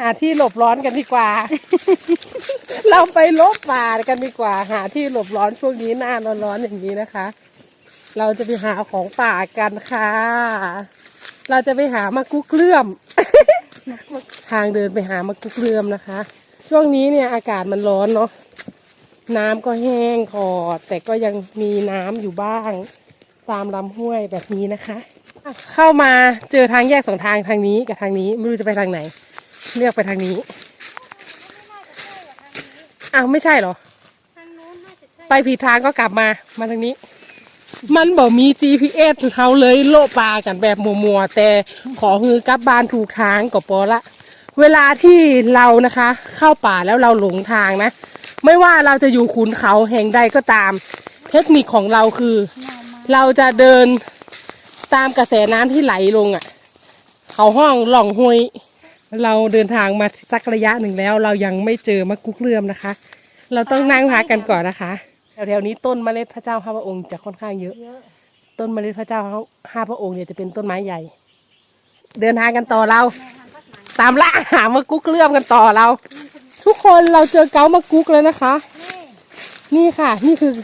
หาที่หลบร้อนกันดีกว่า เราไปลบป่ากันดีกว่า หาที่หลบร้อนช่วงนี้หน้าร้อนๆอย่างนี้นะคะ เราจะไปหาของป่ากันค่ะ เราจะไปหามะกุกเลื่อม ทางเดินไปหามะกุกเลื่อมนะคะ ช่วงนี้เนี่ยอากาศมันร้อนเนาะน้ำก็แห้งคอด แต่ก็ยังมีน้ำอยู่บ้าง ตามลำห้วยแบบนี้นะคะ เข้ามาเจอทางแยกสองทางทางนี้กับทางนี้ไม่รู้จะไปทางไหน เลือกไปทางนี้อ้าวไม่ใช่เหรอ ทางนู้นน่าจะใช่ไปผิดทางก็กลับมา มาทางนี้ มันบอกมี GPS เขาเลยโลปลากันแบบมัวๆแต่ขอฮือกลับบ้านถูกทางก็พอละ เวลาที่เรานะคะ เข้าป่าแล้วเราหลงทางนะ ไม่ว่าเราจะอยู่ขุนเขาแห่งใดก็ตาม เทคนิคของเราคือแนวมาเราจะเดินตามกระแสน้ำที่ไหลลงอะ เขาห้องหล่องห้วย เราเดินทางมาสักระยะหนึ่งแล้ว เรายังไม่เจอมะกุกเลื่อมนะคะ เราต้องนั่งพักกันก่อนนะคะแถวๆนี้ต้นเมล็ดพระเจ้าห้าพระองค์จะค่อนข้างเยอะเยอะต้นเมล็ดพระเจ้าห้าพระองค์เนี่ยจะเป็นต้นไม้ใหญ่ เดินทางกันต่อเราแนวทางพักหมันตามล่าหามะกุกเลื่อมกันต่อเรา ทุกคนเราเจอเกามะกุกแล้วนะคะนี่นี่ค่ะ นี่คือ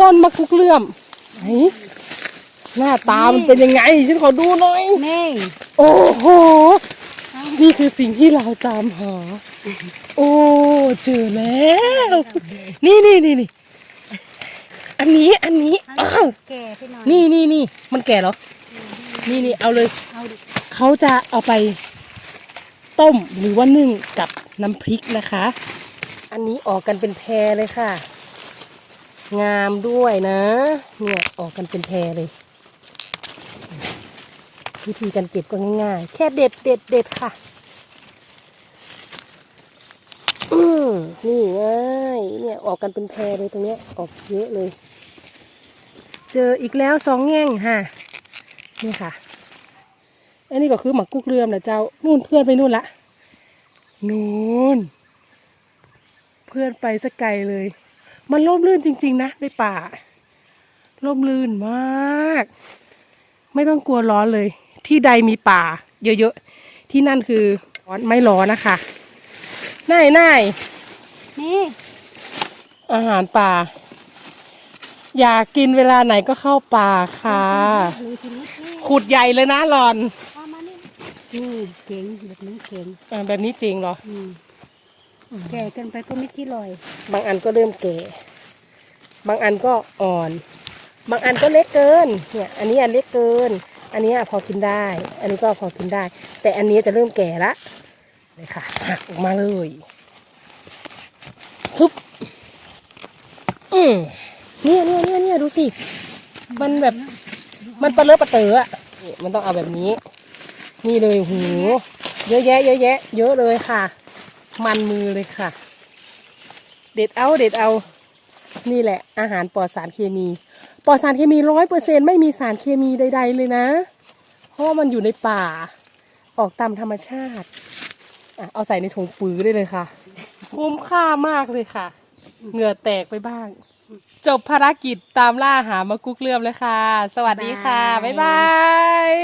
ต้นมะกุกเลื่อมไหนหน้าตามันเป็นยังไงฉันขอดูหน่อยนี่โอ้โห นี่คือสิ่งที่เราตามหา โอ้ เจอแล้ว นี่นี่นี่นี่ อันนี้อันนี้อันอ้าว แก่ไปหน่อยนี่นี่นี่ มันแก่เหรอ นี่นี่เอาเลย เอาดิเขาจะเอาไป ต้มหรือว่านึ่งกับน้ำพริกนะคะ อันนี้ออกกันเป็นแพรเลยค่ะ งามด้วยนะ เนี่ยออกกันเป็นแพรเลย วิธีการเก็บก็ง่ายๆ แค่เด็ดเด็ดเด็ดค่ะ อืมนี่ง่ายเนี่ยออกกันเป็นแพรเลยตรงเนี้ยออกเยอะเลย เจออีกแล้วสองแง่งค่ะ นี่ค่ะ อันนี้ก็คือหมักกุกเรือมนะเจ้า นู่นเพื่อนไปนู่นละ นู่น เพื่อนไปสกไกลเลย มันร่มรื่นจริง ๆ นะในป่าร่มรื่นมาก ไม่ต้องกลัวร้อนเลย ที่ใดมีป่า เยอะๆ ที่นั่นคือร้อนไม่ร้อนนะคะน่ายน่ายนี่อาหารป่า อยากกินเวลาไหนก็เข้าป่าค่ะเลยทีนี้นี่ขุดใหญ่เลยนะหลอนเอามานี่นี่เก่งแบบนี้เก่งอ่าแบบนี้จริงเหรออืมแก่เกินไปก็ไม่ขี้ลอย บางอันก็เริ่มแก่ บางอันก็อ่อน บางอันก็เล็กเกิน เนี่ย อันนี้อันเล็กเกิน อันนี้พอกินได้ อันนี้ก็พอกินได้ แต่อันนี้จะเริ่มแก่ละเลยค่ะหักออกมาเลยทุบอืมเนี่ยเนี่ยเนี่ยเนี่ยดูสิ มันแบบ มันปลาเลอะปลาเต๋ออะมันต้องเอาแบบนี้ นี่เลยหูเยอะแยะ เยอะแยะ เยอะเลยค่ะ มันมือเลยค่ะ เด็ดเอาเด็ดเอา นี่แหละอาหารปลอดสารเคมีปลอดสารเคมีร้อยเปอร์เซ็นไม่มีสารเคมีใด ๆ เลยนะ เพราะามันอยู่ในป่า ออกตามธรรมชาติอะเอาใส่ในถุงปื้อได้เลยค่ะ คุ้มค่ามากเลยค่ะ เหงื่อแตกไปบ้าง จบภารกิจตามล่าหามากุ๊กเลื่อมเลยค่ะ สวัสดีค่ะ บ๊ายบาย